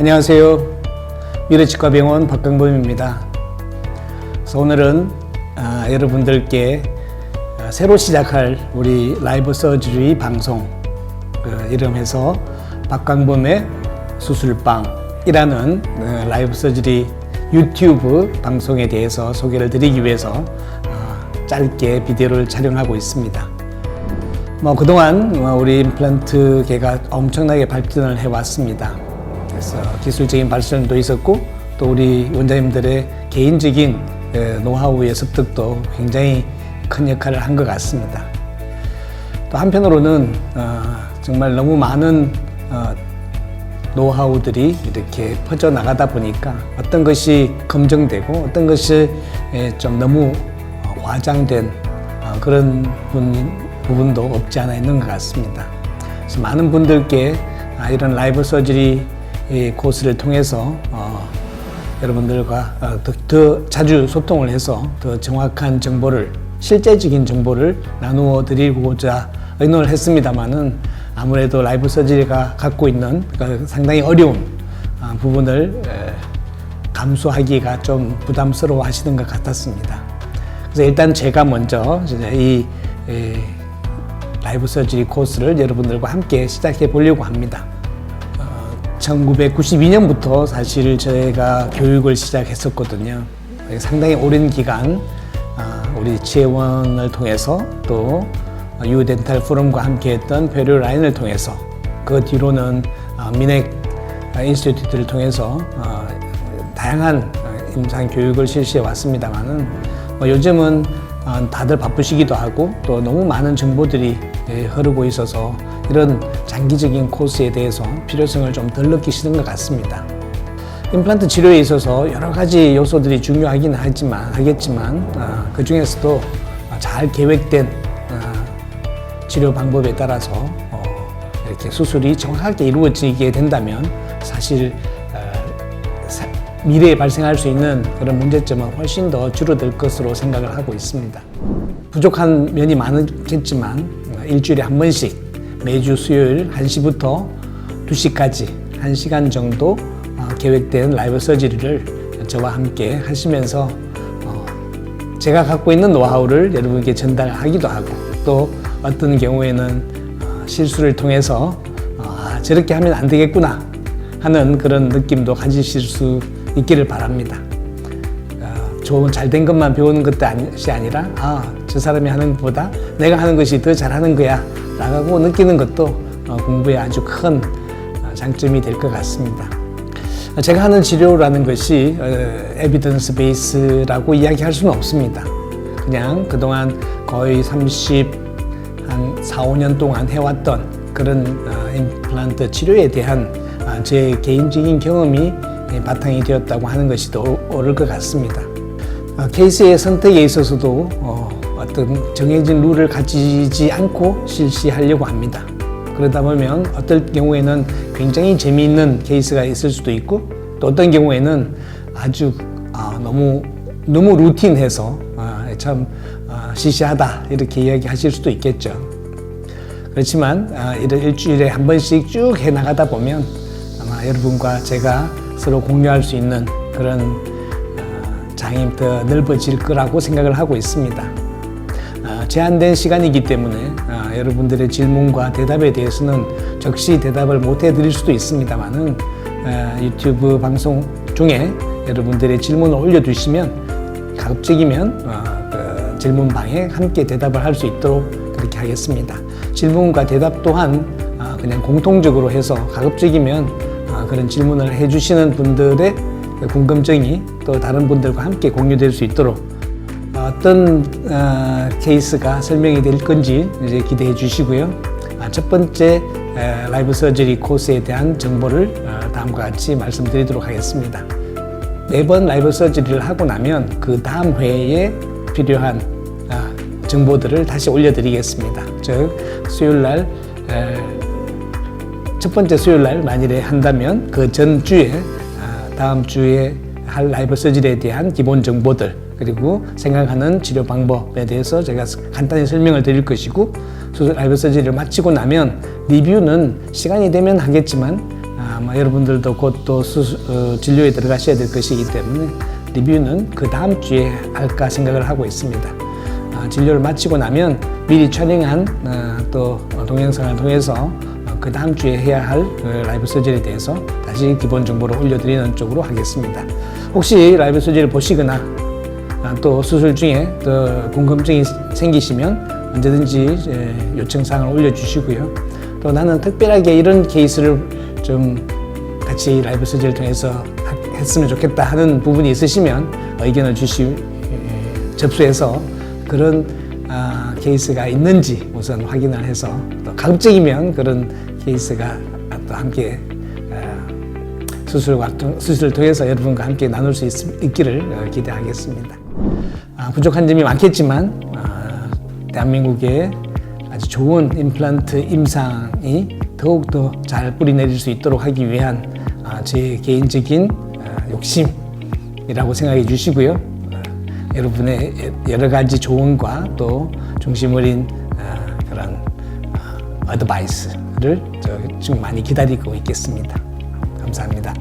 안녕하세요. 미래치과병원 박강범입니다. 그래서 오늘은 아, 여러분들께 아, 새로 시작할 우리 라이브 서저리 방송 그 이름해서 박강범의 수술방이라는 어, 라이브 서저리 유튜브 방송에 대해서 소개를 드리기 위해서 어, 짧게 비디오를 촬영하고 있습니다. 뭐 그동안 뭐 우리 임플란트계가 엄청나게 발전을 해왔습니다. 기술적인 발전도 있었고 또 우리 원장님들의 개인적인 에, 노하우의 습득도 굉장히 큰 역할을 한 것 같습니다. 또 한편으로는 어, 정말 너무 많은 어, 노하우들이 이렇게 퍼져 나가다 보니까 어떤 것이 검증되고 어떤 것이 에, 좀 너무 어, 과장된 어, 그런 분, 부분도 없지 않아 있는 것 같습니다. 그래서 많은 분들께 아, 이런 라이브 서저리 이 코스를 통해서 어, 여러분들과 어, 더, 더 자주 소통을 해서 더 정확한 정보를 실제적인 정보를 나누어 드리고자 의논을 했습니다만은 아무래도 라이브 서저리가 갖고 있는 그 상당히 어려운 아, 부분을 에, 감수하기가 좀 부담스러워 하시는 것 같았습니다. 그래서 일단 제가 먼저 이 에, 라이브 서저리 코스를 여러분들과 함께 시작해 보려고 합니다. 1992년부터 사실 저희가 교육을 시작했었거든요. 상당히 오랜 기간 아, 우리 지혜원을 통해서 또 유덴탈 포럼과 함께했던 배류 라인을 통해서 그 뒤로는 아, 미넥 인스티튜트를 통해서 아, 다양한 임상 교육을 실시해 왔습니다만은 뭐 요즘은 다들 바쁘시기도 하고 또 너무 많은 정보들이 예, 흐르고 있어서 이런 장기적인 코스에 대해서 필요성을 좀 덜 느끼시는 것 같습니다. 임플란트 치료에 있어서 여러 가지 요소들이 중요하긴 하지만 하겠지만 어, 그 중에서도 잘 계획된 어, 치료 방법에 따라서 어, 이렇게 수술이 정확하게 이루어지게 된다면 사실 어, 사, 미래에 발생할 수 있는 그런 문제점은 훨씬 더 줄어들 것으로 생각을 하고 있습니다. 부족한 면이 많겠지만 어, 일주일에 한 번씩 매주 수요일 1시부터 2시까지 1시간 정도 어, 계획된 라이브 서저리를 저와 함께 하시면서 어, 제가 갖고 있는 노하우를 여러분께 전달하기도 하고 또 어떤 경우에는 어, 실수를 통해서 어, 아, 저렇게 하면 안 되겠구나 하는 그런 느낌도 가지실 수 있기를 바랍니다. 어, 좋은 잘 된 것만 배우는 것이 아니라 아, 저 사람이 하는 것보다 내가 하는 것이 더 잘하는 거야 라고 느끼는 것도 어, 공부에 아주 큰 어, 장점이 될 것 같습니다. 제가 하는 치료라는 것이 에비던스 베이스라고 이야기할 수는 없습니다. 그냥 그동안 거의 30, 한 4, 5년 동안 해왔던 그런 어, 임플란트 치료에 대한 아, 제 개인적인 경험이 바탕이 되었다고 하는 것이 더 옳을 것 같습니다. 케이스의 선택에 있어서도 어떤 정해진 룰을 가지지 않고 실시하려고 합니다. 그러다 보면 어떨 경우에는 굉장히 재미있는 케이스가 있을 수도 있고 또 어떤 경우에는 아주 아, 너무 너무 루틴해서 아, 참 아, 시시하다 이렇게 이야기하실 수도 있겠죠. 그렇지만 아, 이런 일주일에 한 번씩 쭉 해 나가다 보면 아마 여러분과 제가 서로 공유할 수 있는 그런 아, 장이 더 넓어질 거라고 생각을 하고 있습니다. 제한된 시간이기 때문에 아, 여러분들의 질문과 대답에 대해서는 적시 대답을 못 해드릴 수도 있습니다만은 아, 유튜브 방송 중에 여러분들의 질문을 올려주시면 가급적이면 아, 그 질문방에 함께 대답을 할 수 있도록 그렇게 하겠습니다. 질문과 대답 또한 아, 그냥 공통적으로 해서 가급적이면 아, 그런 질문을 해주시는 분들의 그 궁금증이 또 다른 분들과 함께 공유될 수 있도록 어떤 어, 케이스가 설명이 될 건지 이제 기대해 주시고요. 아, 첫 번째 에, 라이브 서저리 코스에 대한 정보를 어, 다음과 같이 말씀드리도록 하겠습니다. 매번 라이브 서저리를 하고 나면 그 다음 회에 필요한 아, 정보들을 다시 올려드리겠습니다. 즉 수요일 날 첫 번째 수요일 날 만일에 한다면 그 전 주에 아, 다음 주에 할 라이브 서저리에 대한 기본 정보들 그리고 생각하는 치료 방법에 대해서 제가 간단히 설명을 드릴 것이고 수술 라이브 서저리를 마치고 나면 리뷰는 시간이 되면 하겠지만 아, 아마 여러분들도 곧 또 어, 진료에 들어가셔야 될 것이기 때문에 리뷰는 그 다음 주에 할까 생각을 하고 있습니다. 아, 진료를 마치고 나면 미리 촬영한 어, 또 동영상을 통해서 어, 그 다음 주에 해야 할 그 라이브 서저리에 대해서 다시 기본 정보를 올려드리는 쪽으로 하겠습니다. 혹시 라이브 서저리를 보시거나 아, 또 수술 중에 또 궁금증이 생기시면 언제든지 요청사항을 올려주시고요. 또 나는 특별하게 이런 케이스를 좀 같이 라이브 서저리를 통해서 하- 했으면 좋겠다 하는 부분이 있으시면 의견을 주시 에, 접수해서 그런 아, 케이스가 있는지 우선 확인을 해서 또 가급적이면 그런 케이스가 또 함께 아, 수술과 통- 수술을 통해서 여러분과 함께 나눌 수 있, 있기를 어, 기대하겠습니다. 아, 부족한 점이 많겠지만 아, 대한민국에 아주 좋은 임플란트 임상이 더욱더 잘 뿌리내릴 수 있도록 하기 위한 아, 제 개인적인 아, 욕심이라고 생각해 주시고요. 아, 여러분의 여러 가지 조언과 또 중심 어린 아, 그런 아, 어드바이스를 저 지금 많이 기다리고 있겠습니다. 감사합니다.